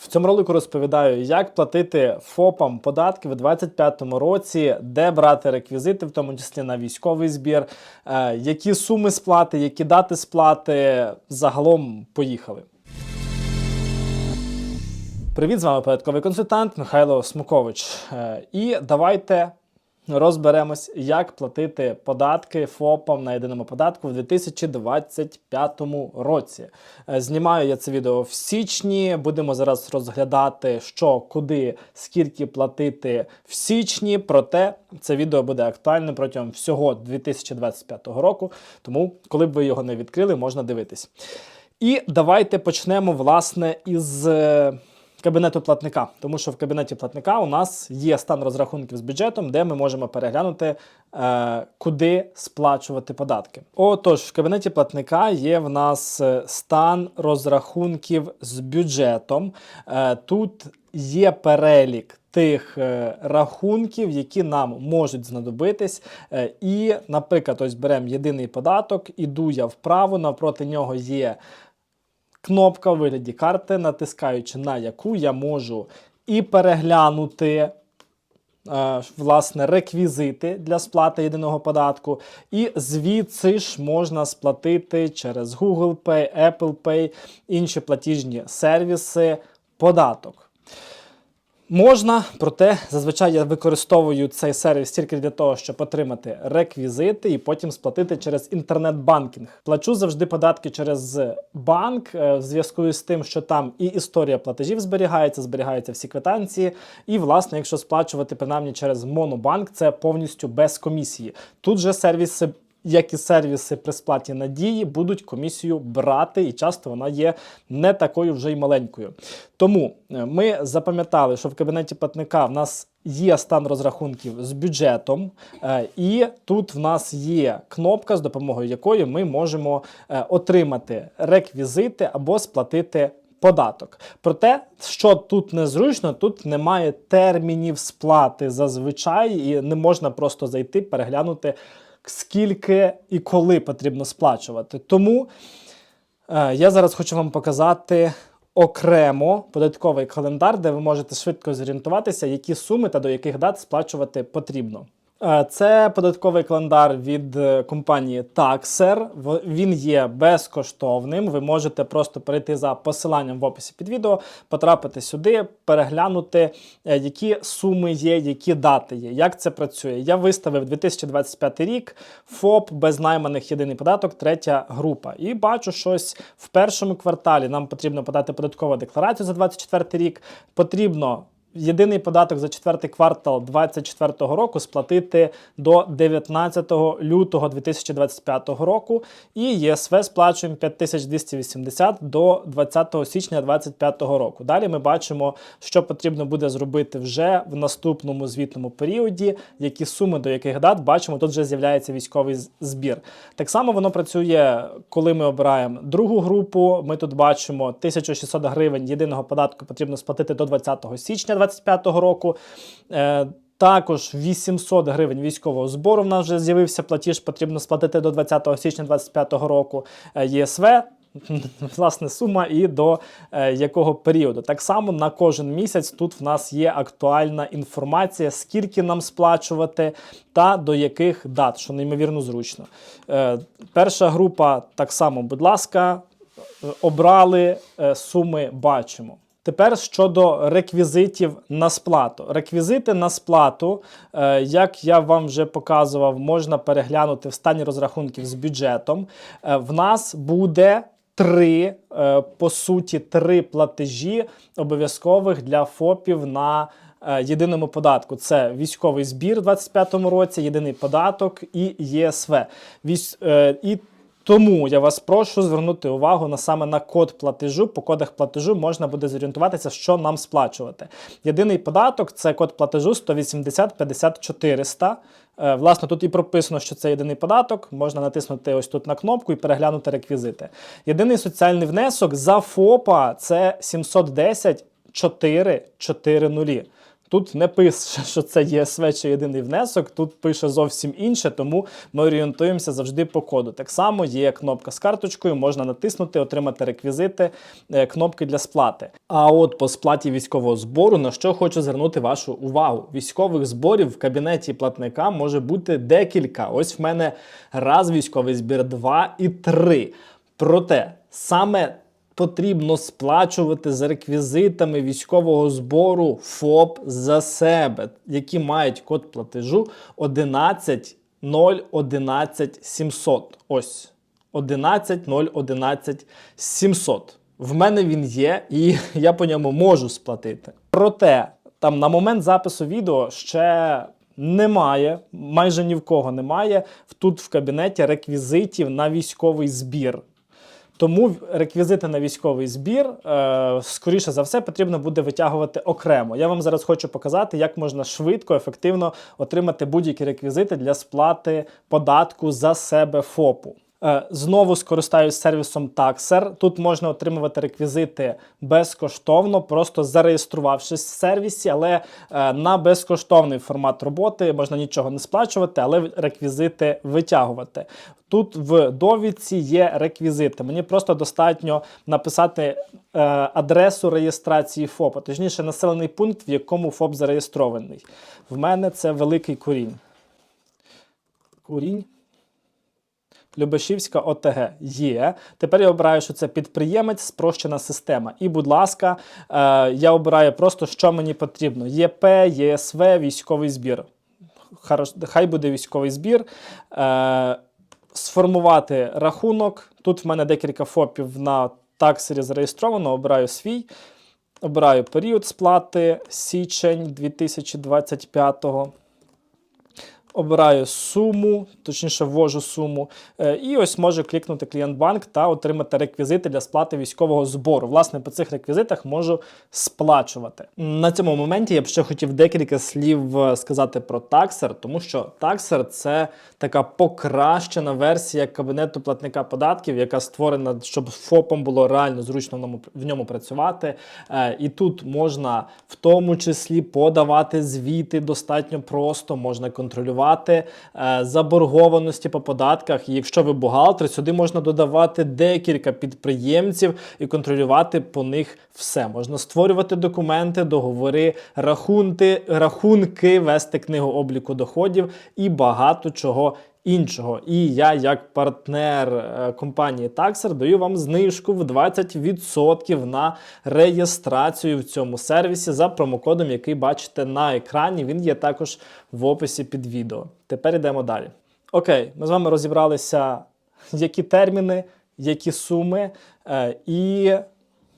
В цьому ролику розповідаю, як платити ФОПам податки в 2025 році, де брати реквізити, в тому числі на військовий збір, е, які суми сплати, які дати сплати. Загалом поїхали. Привіт, з вами податковий консультант Михайло Смукович. Е, І давайте розберемось, як платити податки ФОПам на єдиному податку в 2025 році. Е, Знімаю я це відео в січні. Будемо зараз розглядати, що, куди, скільки платити в січні. Проте це відео буде актуальним протягом всього 2025 року. Тому, коли б ви його не відкрили, можна дивитись. І давайте почнемо власне із е, кабінету платника, тому що в кабінеті платника у нас є стан розрахунків з бюджетом, де ми можемо переглянути, е, куди сплачувати податки. Отож, в кабінеті платника є в нас е, стан розрахунків з бюджетом. Е, тут є перелік тих е, рахунків, які нам можуть знадобитись. Е, і, наприклад, ось беремо єдиний податок, іду я вправо, навпроти нього є кнопка у вигляді карти, натискаючи на яку я можу і переглянути. е, Власне, реквізити для сплати єдиного податку, і звідси ж можна сплатити через Google Pay, Apple Pay, інші платіжні сервіси податок. Можна, проте зазвичай я використовую цей сервіс тільки для того, щоб отримати реквізити і потім сплатити через інтернет-банкінг. Плачу завжди податки через банк е, в зв'язку з тим, що там і історія платежів зберігається, зберігаються всі квитанції. І, власне, якщо сплачувати принаймні через Монобанк, це повністю без комісії. Тут же сервіси як і сервіси при сплаті надії будуть комісію брати, і часто вона є не такою вже й маленькою. Тому е, ми запам'ятали, що в кабінеті платника в нас є стан розрахунків з бюджетом, е, і тут в нас є кнопка, з допомогою якої ми можемо е, отримати реквізити або сплатити. Податок. Проте, що тут незручно, тут немає термінів сплати зазвичай, і не можна просто зайти, переглянути, скільки і коли потрібно сплачувати. Тому е, я зараз хочу вам показати окремо податковий календар, де ви можете швидко зорієнтуватися, які суми та до яких дат сплачувати потрібно. Е, Це податковий календар від е, компанії Taxer. Він є безкоштовним. Ви можете просто перейти за посиланням в описі під відео, потрапити сюди, переглянути, е, які суми є, які дати є. Як це працює? Я виставив 2025 рік ФОП без найманих єдиний податок, третя група. І бачу щось в першому кварталі. Нам потрібно подати податкову декларацію за 2024 рік. Потрібно єдиний податок за четвертий квартал 2024 року сплатити до 19 лютого 2025 року. І ЄСВ сплачуємо 5280 до 20 січня 2025 року. Далі ми бачимо, що потрібно буде зробити вже в наступному звітному періоді, які суми до яких дат бачимо, тут вже з'являється військовий збір. Так само воно працює, коли ми обираємо другу групу. Ми тут бачимо 1600 гривень єдиного податку потрібно сплатити до 20 січня 2025 року. Е, також 800 гривень військового збору в нас вже з'явився платіж, потрібно сплатити до 20 січня 2025 року. Е, ЄСВ власне сума і до е, якого періоду. Так само на кожен місяць тут в нас є актуальна інформація, скільки нам сплачувати та до яких дат, що неймовірно зручно. Е, перша група так само, будь ласка, е, обрали е, суми, бачимо. Тепер щодо реквізитів на сплату. Реквізити на сплату, е, як я вам вже показував, можна переглянути в стані розрахунків з бюджетом. Е, в нас буде три, е, по суті, три платежі обов'язкових для ФОПів на єдиному податку. Це військовий збір у 2025 році, єдиний податок і ЄСВ. І тому я вас прошу звернути увагу на саме на код платежу. По кодах платежу можна буде зорієнтуватися, що нам сплачувати. Єдиний податок це код платежу 180 50 400. Е, Власне, тут і прописано, що це єдиний податок. Можна натиснути ось тут на кнопку і переглянути реквізити. Єдиний соціальний внесок за ФОПа це 710 4 4 нулі. Тут не пише, що це ЄСВ чи єдиний внесок, тут пише зовсім інше, тому ми орієнтуємося завжди по коду. Так само є кнопка з карточкою, можна натиснути, отримати реквізити, е, кнопки для сплати. А от по сплаті військового збору, на що хочу звернути вашу увагу: військових зборів в кабінеті платника може бути декілька. Ось в мене раз військовий збір, два і три. Проте саме потрібно сплачувати за реквізитами військового збору ФОП за себе, які мають код платежу 11 011 700. Ось 11 011 700. В мене він є, і я по ньому можу сплатити. Проте там на момент запису відео ще немає, майже ні в кого немає тут в кабінеті реквізитів на військовий збір. Тому реквізити на військовий збір, е, скоріше за все, потрібно буде витягувати окремо. Я вам зараз хочу показати, як можна швидко, ефективно отримати будь-які реквізити для сплати податку за себе ФОПу. Е, Знову скористаюсь сервісом Taxer. Тут можна отримувати реквізити безкоштовно, просто зареєструвавшись в сервісі, але е, на безкоштовний формат роботи можна нічого не сплачувати, але реквізити витягувати. Тут в довідці є реквізити. Мені просто достатньо написати е, адресу реєстрації ФОПа, точніше, населений пункт, в якому ФОП зареєстрований. В мене це великий курінь. Курінь. Любешівська ОТГ є. Тепер я обираю, що це підприємець, спрощена система. І, будь ласка, е, я обираю просто, що мені потрібно: ЄП, ЄСВ, військовий збір. Хай буде військовий збір. Е, сформувати рахунок. Тут в мене декілька ФОПів на таксері зареєстровано. Обираю свій. Обираю період сплати січень 2025-го. Обираю суму, точніше ввожу суму, е, і ось можу клікнути клієнт банк та отримати реквізити для сплати військового збору. Власне, по цих реквізитах можу сплачувати. На цьому моменті я б ще хотів декілька слів е, сказати про таксер, тому що таксер це така покращена версія кабінету платника податків, яка створена, щоб ФОПом було реально зручно в ньому, працювати. Е, І тут можна в тому числі подавати звіти достатньо просто, можна контролювати е, заборгованості по податках. Якщо ви бухгалтер, сюди можна додавати декілька підприємців і контролювати по них все. Можна створювати документи, договори, рахунки, рахунки, вести книгу обліку доходів і багато чого. Іншого, і я, як партнер е, компанії Taxer, даю вам знижку в 20% на реєстрацію в цьому сервісі за промокодом, який бачите на екрані. Він є також в описі під відео. Тепер йдемо далі. Окей, ми з вами розібралися, які терміни, які суми е, і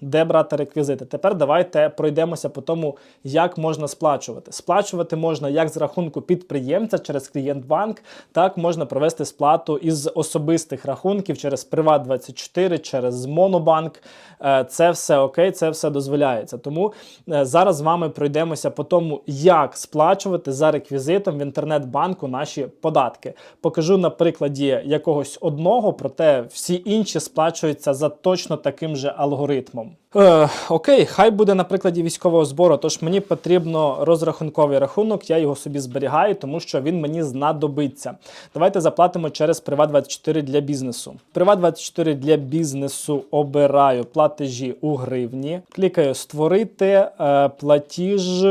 де брати реквізити. Тепер давайте пройдемося по тому, як можна сплачувати. Сплачувати можна як з рахунку підприємця через клієнт-банк, так можна провести сплату із особистих рахунків через Приват24, через Монобанк. Е, Це все окей, це все дозволяється. Тому е, зараз з вами пройдемося по тому, як сплачувати за реквізитом в інтернет-банку наші податки. Покажу на прикладі якогось одного, проте всі інші сплачуються за точно таким же алгоритмом. Е, окей, хай буде на прикладі військового збору. Тож мені потрібно розрахунковий рахунок, я його собі зберігаю, тому що він мені знадобиться. Давайте заплатимо через Приват24 для бізнесу. Приват24 для бізнесу обираю платежі у гривні. Клікаю Створити е, платіж.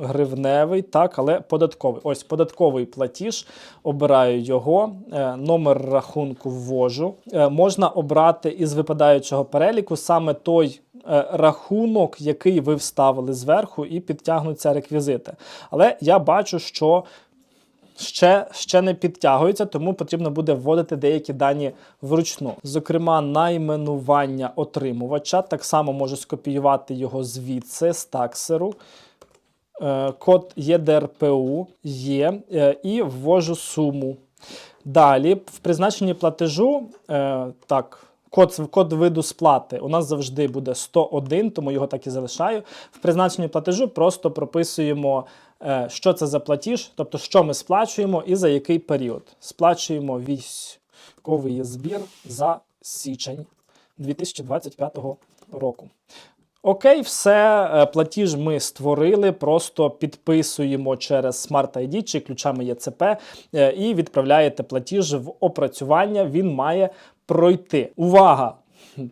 Гривневий, так, але податковий. Ось податковий платіж. Обираю його, е, номер рахунку ввожу. Е, можна обрати із випадаючого переліку саме той е, рахунок, який ви вставили зверху, і підтягнуться реквізити. Але я бачу, що ще, ще не підтягується, тому потрібно буде вводити деякі дані вручну. Зокрема, найменування отримувача. Так само можу скопіювати його звідси з таксеру. Е, Код ЄДРПУ є е, і ввожу суму. Далі, в призначенні платежу, е, так, код, код виду сплати у нас завжди буде 101, тому його так і залишаю. В призначенні платежу просто прописуємо, е, що це за платіж, тобто, що ми сплачуємо і за який період. Сплачуємо військовий збір за січень 2025 року. Окей, все, е, платіж ми створили, просто підписуємо через Smart ID чи ключами ЄЦП е, і відправляєте платіж в опрацювання. Він має пройти. Увага!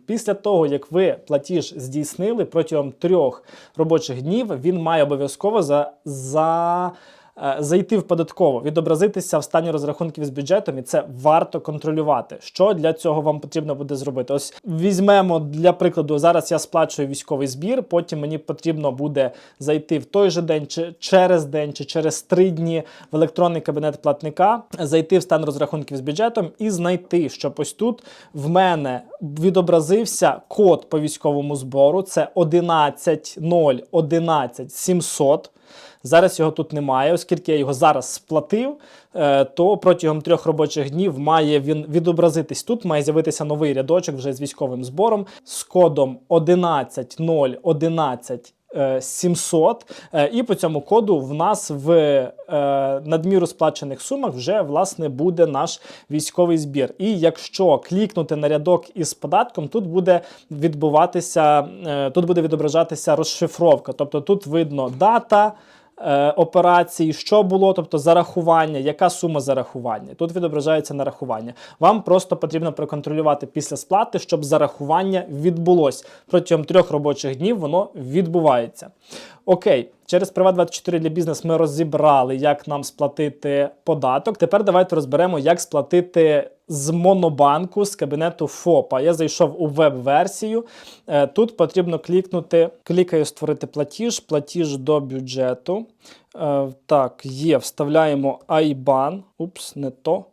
Після того, як ви платіж здійснили протягом трьох робочих днів, він має обов'язково за, за зайти в податково, відобразитися в стані розрахунків з бюджетом, і це варто контролювати. Що для цього вам потрібно буде зробити? Ось візьмемо для прикладу, зараз я сплачую військовий збір, потім мені потрібно буде зайти в той же день, чи через день, чи через три дні в електронний кабінет платника, зайти в стан розрахунків з бюджетом і знайти, щоб ось тут в мене відобразився код по військовому збору. Це 11.011.700. Зараз його тут немає, оскільки я його зараз сплатив, е, то протягом трьох робочих днів має він відобразитись тут. Має з'явитися новий рядочок вже з військовим збором з кодом 11.011. е, 700, Е, і по цьому коду в нас в е, надміру сплачених сумах вже власне буде наш військовий збір. І якщо клікнути на рядок із податком, тут буде відбуватися, е, тут буде відображатися розшифровка. Тобто тут видно дата. Е, Операції, що було, тобто зарахування, яка сума зарахування. Тут відображається нарахування. Вам просто потрібно проконтролювати після сплати, щоб зарахування відбулось. Протягом трьох робочих днів воно відбувається. Окей, через Приват24 для бізнес ми розібрали, як нам сплатити податок. Тепер давайте розберемо, як сплатити з монобанку з кабінету ФОПа. Я зайшов у веб-версію. Е, Тут потрібно клікнути, клікаю створити платіж, платіж до бюджету. Е, Так, є, вставляємо IBAN. Упс, не то.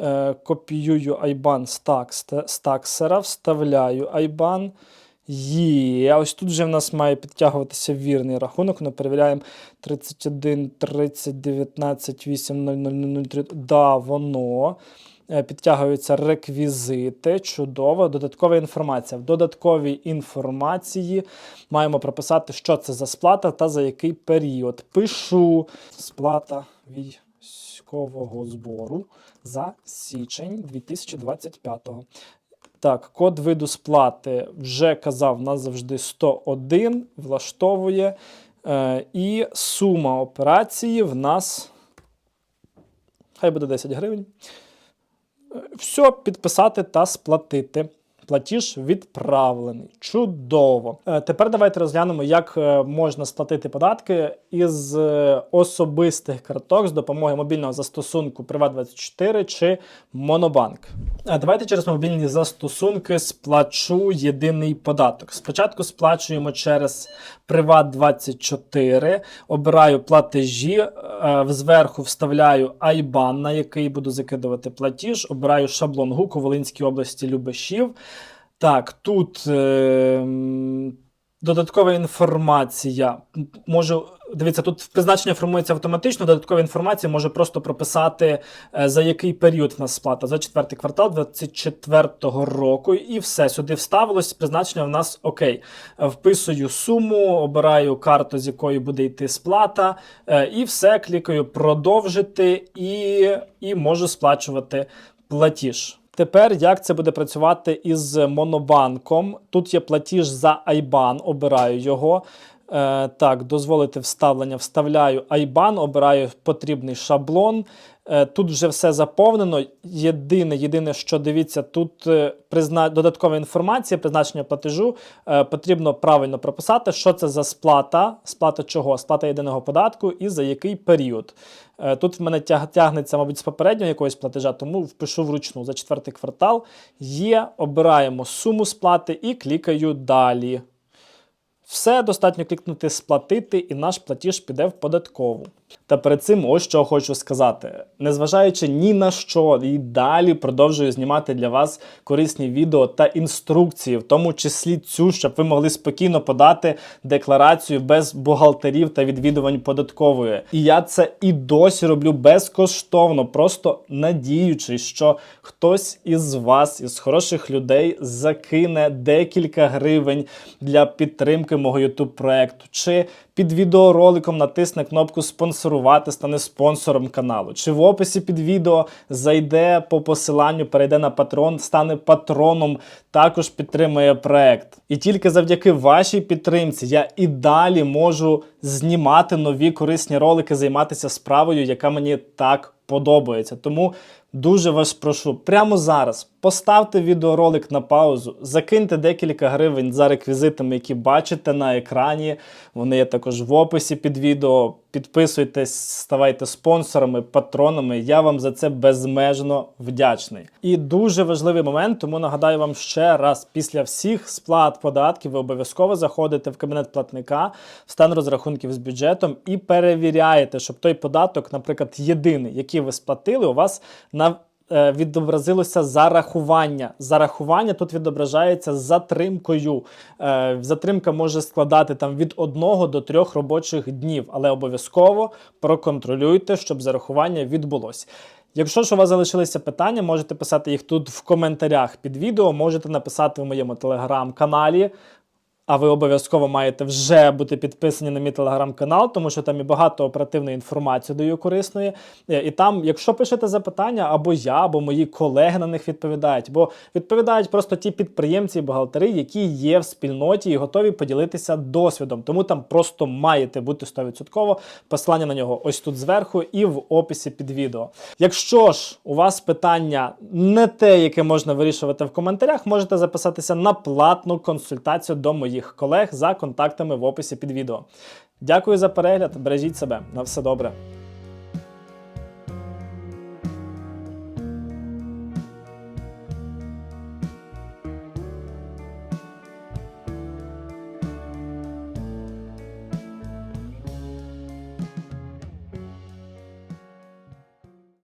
Е, Копіюю IBAN з таксера, вставляю IBAN. Є, ось тут вже в нас має підтягуватися вірний рахунок. Ми перевіряємо 31 30 19 8 0 0 0 3. Да, воно. Е, Підтягуються реквізити. Чудово. Додаткова інформація. В додатковій інформації маємо прописати, що це за сплата та за який період. Пишу сплата військового збору за січень 2025. Так, код виду сплати вже казав, нас завжди 101, влаштовує. Е, і сума операції в нас. Хай буде 10 гривень. Е, Все, підписати та сплатити. Платіж відправлений. Чудово. Е, Тепер давайте розглянемо, як е, можна сплатити податки із е, особистих карток з допомогою мобільного застосунку Privat24 чи. Е, Давайте через мобільні застосунки сплачу єдиний податок. Спочатку сплачуємо через Privat24, обираю платежі, зверху вставляю IBAN, на який буду закидувати платіж, обираю шаблон ГУК Волинській області Любешів. Так, тут е, додаткова інформація. Можу, дивіться, тут призначення формується автоматично, додаткова інформація може просто прописати, е, за який період в нас сплата. За четвертий квартал 2024 року. І все, сюди вставилось, призначення в нас окей. Вписую суму, обираю карту, з якої буде йти сплата, е, і все, клікаю продовжити і, і можу сплачувати платіж. Тепер як це буде працювати із монобанком? Тут є платіж за IBAN, обираю його. Е, так, дозволити вставлення, вставляю IBAN, обираю потрібний шаблон. Е, тут вже все заповнено. Єдине, єдине, що дивіться, тут е, призна... додаткова інформація, призначення платежу. Е, потрібно правильно прописати, що це за сплата, сплата чого? Сплата єдиного податку і за який період. Е, Тут в мене тяг, тягнеться, мабуть, з попереднього якогось платежа, тому впишу вручну за четвертий квартал. Є, обираємо суму сплати і клікаю далі. Все достатньо клікнути сплатити, і наш платіж піде в податкову. Та перед цим ось що хочу сказати. Незважаючи ні на що, і далі продовжую знімати для вас корисні відео та інструкції, в тому числі цю, щоб ви могли спокійно подати декларацію без бухгалтерів та відвідувань податкової. І я це і досі роблю безкоштовно, просто надіючись, що хтось із вас, із хороших людей, закине декілька гривень для підтримки мого YouTube проекту, чи під відеороликом натисне кнопку спонсорувати, стане спонсором каналу. Чи в описі під відео зайде по посиланню, перейде на патрон, стане патроном, також підтримує проект. І тільки завдяки вашій підтримці я і далі можу знімати нові корисні ролики, займатися справою, яка мені так подобається. Тому дуже вас прошу прямо зараз поставте відеоролик на паузу, закиньте декілька гривень за реквізитами, які бачите на екрані. Вони є також в описі під відео. Підписуйтесь, ставайте спонсорами, патронами. Я вам за це безмежно вдячний. І дуже важливий момент, тому нагадаю вам ще раз: після всіх сплат податків ви обов'язково заходите в кабінет платника, в стан розрахунків з бюджетом і перевіряєте, щоб той податок, наприклад, єдиний, який ви сплатили, у вас на відобразилося зарахування. Зарахування тут відображається затримкою. Е, Затримка може складати там від 1 до 3 робочих днів, але обов'язково проконтролюйте, щоб зарахування відбулося. Якщо ж у вас залишилися питання, можете писати їх тут в коментарях під відео, можете написати в моєму телеграм-каналі. А ви обов'язково маєте вже бути підписані на мій телеграм-канал, тому що там і багато оперативної інформації даю корисної. Е, І там, якщо пишете запитання, або я, або мої колеги на них відповідають, бо відповідають просто ті підприємці і бухгалтери, які є в спільноті і готові поділитися досвідом. Тому там просто маєте бути 100%. Посилання на нього ось тут зверху і в описі під відео. Якщо ж у вас питання не те, яке можна вирішувати в коментарях, можете записатися на платну консультацію до моїх колег за контактами в описі під відео. Дякую за перегляд, бережіть себе, на все добре.